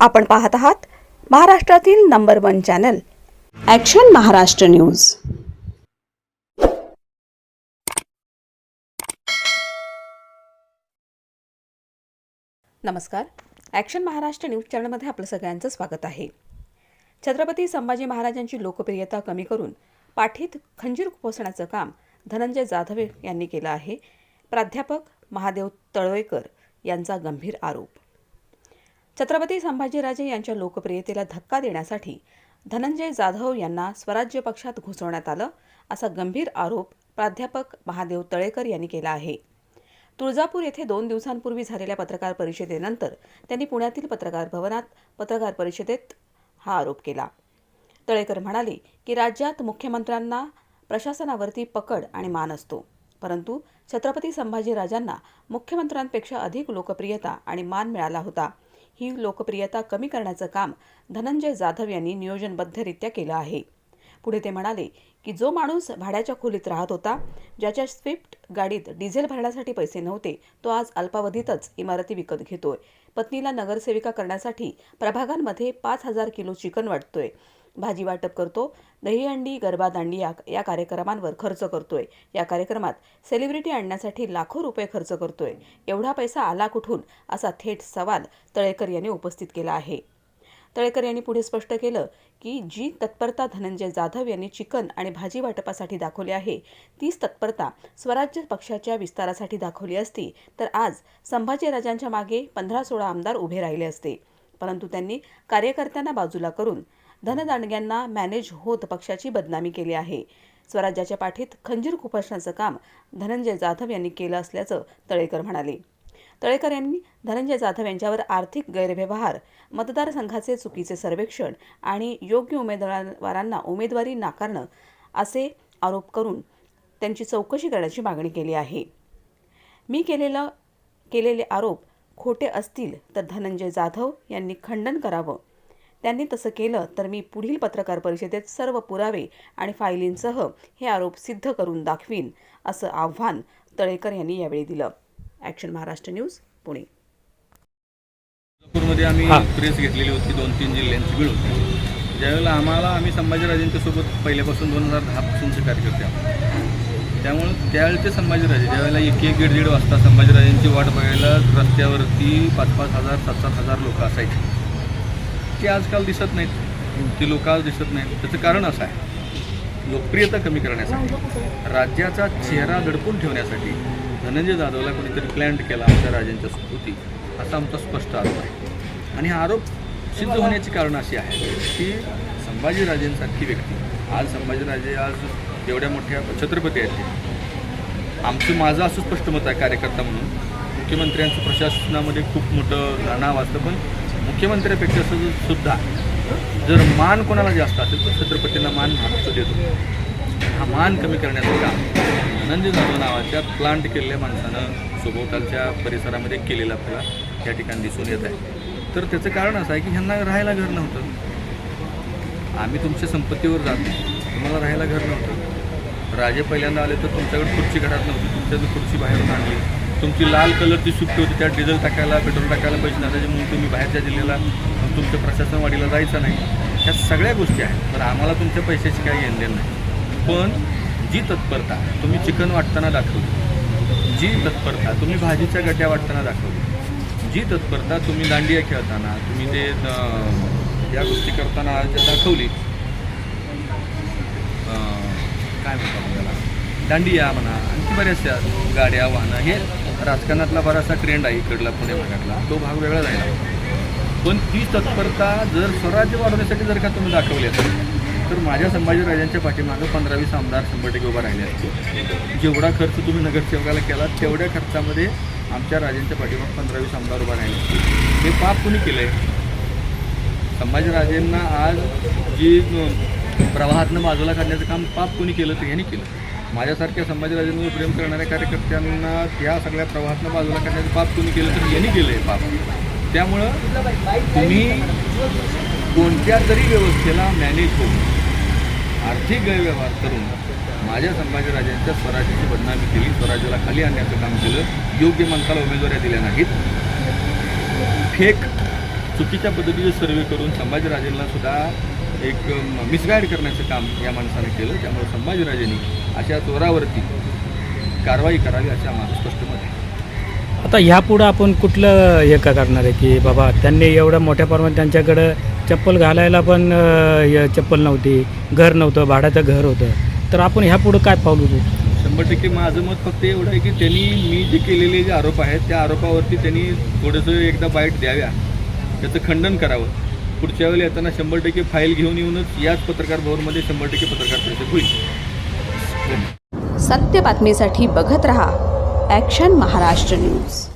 आपण पाहत आहात महाराष्ट्रातील number one channel. Action Maharashtra news. नमस्कार. ॲक्शन महाराष्ट्र न्यूज चॅनलमध्ये आपलं सगळ्यांचं स्वागत आहे. छत्रपती संभाजी महाराजांची लोकप्रियता कमी करून पाठीत खंजीर पोसण्याचं काम धनंजय जाधव यांनी केलं आहे. प्राध्यापक महादेव तळवेकर यांचा गंभीर आरोप. छत्रपती संभाजीराजे यांच्या लोकप्रियतेला धक्का देण्यासाठी धनंजय जाधव यांना स्वराज्य पक्षात घुसवण्यात आलं असा गंभीर आरोप प्राध्यापक महादेव तळेकर यांनी केला आहे. तुळजापूर येथे दोन दिवसांपूर्वी झालेल्या पत्रकार परिषदेनंतर त्यांनी पुण्यातील पत्रकार भवनात पत्रकार परिषदेत हा आरोप केला. तळेकर म्हणाले की राज्यात मुख्यमंत्र्यांना प्रशासनावरती पकड आणि मान असतो परंतु छत्रपती संभाजीराजांना मुख्यमंत्र्यांपेक्षा अधिक लोकप्रियता आणि मान मिळाला होता. ही लोकप्रियता कमी करण्याचं काम धनंजय जाधव यांनी नियोजनबद्धरित्या केलं आहे. पुढे ते म्हणाले की जो माणूस भाड्याच्या खोलीत राहत होता ज्याच्या स्विफ्ट गाडीत डिझेल भरण्यासाठी पैसे नव्हते तो आज अल्पावधीतच इमारती विकत घेतोय. पत्नीला नगरसेविका करण्यासाठी प्रभागांमध्ये पाच हजार किलो चिकन वाटतोय. भाजी वाटप करतो. दहीहंडी गरबा दांडी या या कार्यक्रमांवर खर्च करतोय. या कार्यक्रमात सेलिब्रिटी आणण्यासाठी लाखो रुपये खर्च करतोय. एवढा पैसा आला कुठून? असा थेट सवाल तळेकर यांनी उपस्थित केला आहे. तळेकर यांनी पुढे स्पष्ट केलं की जी तत्परता धनंजय जाधव यांनी चिकन आणि भाजी वाटपासाठी दाखवली आहे तीच तत्परता स्वराज्य पक्षाच्या विस्तारासाठी दाखवली असती तर आज संभाजीराजांच्या मागे पंधरा सोळा आमदार उभे राहिले असते. परंतु त्यांनी कार्यकर्त्यांना बाजूला करून धनदांडग्यांना मॅनेज होत पक्षाची बदनामी केली आहे. स्वराज्याच्या पाठीत खंजीर खुपसण्याचं काम धनंजय जाधव यांनी केलं असल्याचं तळेकर म्हणाले. तळेकर यांनी धनंजय जाधव यांच्यावर आर्थिक गैरव्यवहार मतदारसंघाचे चुकीचे सर्वेक्षण आणि योग्य उमेदवारांना उमेदवारी नाकारणं असे आरोप करून त्यांची चौकशी करण्याची मागणी केली आहे. मी केलेलं केलेले आरोप खोटे असतील तर धनंजय जाधव यांनी खंडन करावं. त्यांनी तसं केलं तर मी पुढील पत्रकार परिषदेत सर्व पुरावे आणि फायलींसह हे आरोप सिद्ध करून दाखवीन असं आव्हान तळेकर यांनी यावेळी दिलं. Action Maharashtra news Pune. नागपूरमध्ये आम्ही प्रेस घेतलेली होती दोन तीन जिल्ह्यांची मिळून. ज्यावेळेला आम्हाला आम्ही संभाजीराजेंच्या सोबत पहिल्यापासून दोन हजार दहापासूनचे कार्यकर्ते आहोत. त्यामुळं त्यावेळेचे संभाजीराजे ज्यावेळेला एक एक दीड दीड वाजता संभाजीराजेंची वाट बघायला रस्त्यावरती पाच पाच हजार सात सात हजार लोक असायचे. ते आजकाल दिसत नाहीत. ती लोक आज दिसत नाहीत. त्याचं कारण असं आहे. लोकप्रियता कमी करण्यासाठी राज्याचा चेहरा दडपून ठेवण्यासाठी धनंजय जाधवला कोणीतरी प्लॅन्ट केला आमच्या राजांच्या स्मृती असा आमचा स्पष्ट आरोप आहे. आणि हा आरोप सिद्ध होण्याची कारणं अशी आहे की संभाजीराजेंसारखी व्यक्ती आज संभाजीराजे आज एवढ्या मोठ्या छत्रपती आहेत आमचं माझं असं स्पष्ट मत आहे कार्यकर्ता म्हणून. मुख्यमंत्र्यांचं प्रशासनामध्ये खूप मोठं नाव असतं पण मुख्यमंत्र्यापेक्षा सुद्धा जर मान कोणाला जास्त असेल तर छत्रपतींना मान महाराष्ट्र देतो. हा मान कमी करण्याचं काम धनंजय जाधव नावाच्या प्लांट केलेल्या माणसानं सभोवतालच्या परिसरामध्ये केलेला आपल्याला या ठिकाणी दिसून येत आहे. तर त्याचं कारण असं आहे की ह्यांना राहायला घर नव्हतं. आम्ही तुमच्या संपत्तीवर जातो. तुम्हाला राहायला घर नव्हतं. राजे पहिल्यांदा आले तर तुमच्याकडे खुर्ची घरात नव्हती. तुमच्याकडे खुर्ची बाहेरून आणली. तुमची लाल कलरची सुट्टी होती त्यात डिझेल टाकायला पेट्रोल टाकायला पैसे नसायचे म्हणून तुम्ही बाहेरच्या जिल्ह्याला तुमच्या प्रशासनवाडीला जायचं नाही. ह्या सगळ्या गोष्टी आहेत. तर आम्हाला तुमच्या पैशाची काही घेणं नाही. पण जी तत्परता तुम्ही चिकन वाटताना दाखवली जी तत्परता तुम्ही भाजीच्या गट्या वाटताना दाखवली जी तत्परता तुम्ही दांडिया खेळताना तुम्ही ते या गोष्टी करताना दाखवली काय म्हणतात त्याला? दांडिया म्हणा आणखी बऱ्याचशा गाड्या वाहनं हे राजकारणातला बराचसा ट्रेंड आहे इकडला पुणे भागातला. तो भाग वेगळा जायला पण ती तत्परता जर स्वराज्य वाढवण्यासाठी जर का तुम्ही दाखवली असेल तर माझ्या संभाजीराजांच्या पाठीमागं पंधरावीस आमदार शंभर टक्के उभा राहिले असते जेवढा खर्च तुम्ही नगरसेवकाला केला तेवढ्या खर्चामध्ये आमच्या राजांच्या पाठीमागं पंधरावीस आमदार उभा राहिले हे पाप कुणी केलं आहे संभाजीराजेंना आज जी प्रवाहातनं बाजूला काढण्याचं काम पाप कुणी केलं तर यांनी केलं. माझ्यासारख्या संभाजीराजेंवर प्रेम करणाऱ्या कार्यकर्त्यांना त्या सगळ्या प्रवाहातनं बाजूला करण्याचं पाप तुम्ही केलं तर यांनी केलं आहे पाप. त्यामुळं तुम्ही कोणत्या तरी व्यवस्थेला मॅनेज होऊन आर्थिक गैरव्यवहार करून माझ्या संभाजीराजांच्या स्वराज्याची बदनामी केली स्वराज्याला खाली आणण्याचं काम केलं योग्य माणसाला उमेदवाऱ्या दिल्या नाहीत. फेक चुकीच्या पद्धतीचे सर्वे करून संभाजीराजेंना सुद्धा एक मिसगाईड करण्याचं काम या माणसाने केलं. त्यामुळे संभाजीराजेंनी अशा चोरावरती कारवाई करावी असे आम्हाला स्पष्ट मत आहे. आता ह्यापुढं आपण कुठलं हे का करणार आहे की बाबा त्यांनी एवढं मोठ्या प्रमाणात त्यांच्याकडं चप्पल घालायला पण अं, चप्पल नव्हती घर नव्हतं भाड्याचं घर होतं. तर आपण ह्यापुढं काय पाऊल उचलू? शंभर टक्के माझं मत फक्त एवढं आहे की त्यांनी मी जे केलेले जे आरोप आहेत त्या आरोपावरती त्यांनी थोडंसं एकदा बाईट द्याव्या. त्याचं खंडन करावं. पुढच्या वेळेला येताना शंभर टक्के फाईल घेऊन येऊनच याच पत्रकार भवनमध्ये शंभर टक्के पत्रकार परिषद होईल. सत्य बातमीसाठी बघत रहा ॲक्शन महाराष्ट्र न्यूज